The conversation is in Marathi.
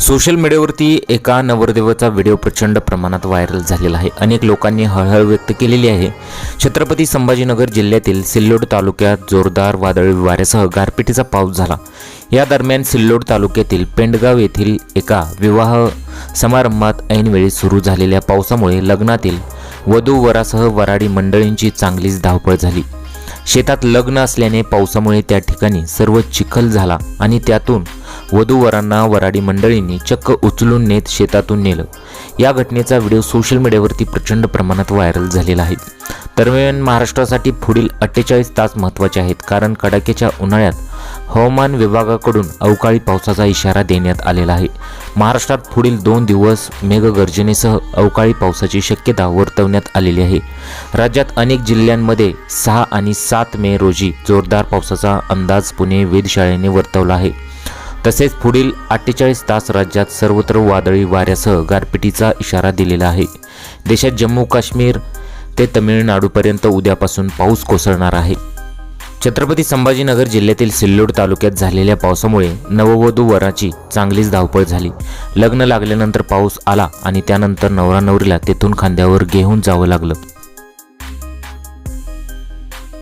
सोशल मीडियावरती एका नवरदेवाचा व्हिडिओ प्रचंड प्रमाणात व्हायरल झालेला आहे. अनेक लोकांनी हळहळ व्यक्त केलेली आहे. छत्रपती संभाजीनगर जिल्ह्यातील सिल्लोड तालुक्यात जोरदार वादळी वाऱ्यासह गारपिटीचा पाऊस झाला. या दरम्यान सिल्लोड तालुक्यातील पेंडगाव येथील एका विवाह समारंभात ऐनवेळी सुरू झालेल्या पावसामुळे लग्नातील वधू वरासह वराडी मंडळींची चांगलीच धावपळ झाली. शेतात लग्न असल्याने पावसामुळे त्या ठिकाणी सर्व चिखल झाला आणि त्यातून वधूवरांना वराडी मंडळींनी चक्क उचलून नेत शेतातून नेलं. या घटनेचा व्हिडिओ सोशल मीडियावरती प्रचंड प्रमाणात व्हायरल झालेला आहे. दरम्यान महाराष्ट्रासाठी पुढील अठ्ठेचाळीस तास महत्त्वाचे आहेत कारण कडाक्याच्या उन्हाळ्यात हवामान विभागाकडून अवकाळी पावसाचा इशारा देण्यात आलेला आहे. महाराष्ट्रात पुढील दोन दिवस मेघगर्जनेसह अवकाळी पावसाची शक्यता वर्तवण्यात आलेली आहे. राज्यात अनेक जिल्ह्यांमध्ये सहा आणि सात मे रोजी जोरदार पावसाचा अंदाज पुणे वेधशाळेने वर्तवला आहे. तसेच पुढील अठ्ठेचाळीस तास राज्यात सर्वत्र वादळी वाऱ्यासह गारपिटीचा इशारा दिलेला आहे. देशात जम्मू काश्मीर ते तमिळनाडूपर्यंत उद्यापासून पाऊस कोसळणार आहे. छत्रपती संभाजीनगर जिल्ह्यातील सिल्लोड तालुक्यात झालेल्या पावसामुळे नववधू वराची चांगलीच धावपळ झाली. लग्न लागल्यानंतर पाऊस आला आणि त्यानंतर नवरा नवरीला तेथून खांद्यावर घेऊन जावं लागलं.